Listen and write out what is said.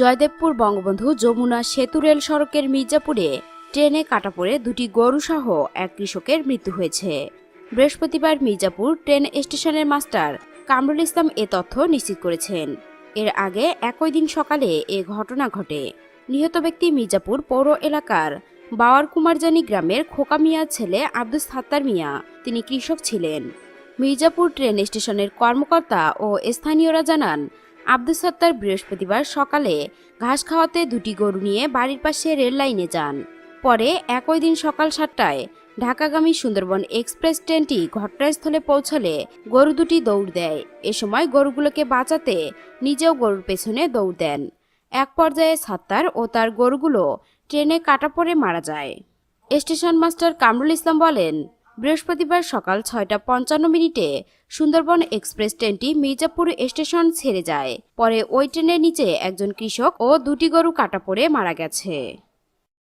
জয়দেবপুর বঙ্গবন্ধু যমুনা সেতু রেল সড়কের মির্জাপুরে ট্রেনে কাটা পড়ে দুটি গরুসহ এক কৃষকের মৃত্যু হয়েছে। বৃহস্পতিবার মির্জাপুর ট্রেন স্টেশনের মাস্টার কামরুল ইসলাম এ তথ্য নিশ্চিত করেছেন। এর আগে একই দিন সকালে এ ঘটনা ঘটে। নিহত ব্যক্তি মির্জাপুর পৌর এলাকার বাওয়ার কুমারজানি গ্রামের খোকা মিয়ার ছেলে আব্দুল সাত্তার মিয়া, তিনি কৃষক ছিলেন। মির্জাপুর ট্রেন স্টেশনের কর্মকর্তা ও স্থানীয়রা জানান আব্দুল সত্তার বৃহস্পতিবার সকালে ঘাস খাওয়াতে দুটি গরু নিয়ে বাড়ির পাশে রেল লাইনে যান। পরে একই দিন সকাল সাতটায় ঢাকাগামী সুন্দরবন এক্সপ্রেস ট্রেনটি ঘটনাস্থলে পৌঁছলে গরু দুটি দৌড় দেয়। এ সময় গরুগুলোকে বাঁচাতে নিজেও গরুর পেছনে দৌড় দেন। এক পর্যায়ে সাত্তার ও তার গরুগুলো ট্রেনে কাটা পড়ে মারা যায়। স্টেশন মাস্টার কামরুল ইসলাম বলেন বৃহস্পতিবার সকাল ছয়টা পঞ্চান্ন মিনিটে সুন্দরবন এক্সপ্রেস ট্রেনটি মির্জাপুর স্টেশন ছেড়ে যায়। পরে ওই ট্রেনের নিচে একজন কৃষক ও দুটি গরু কাটা পড়ে মারা গেছে।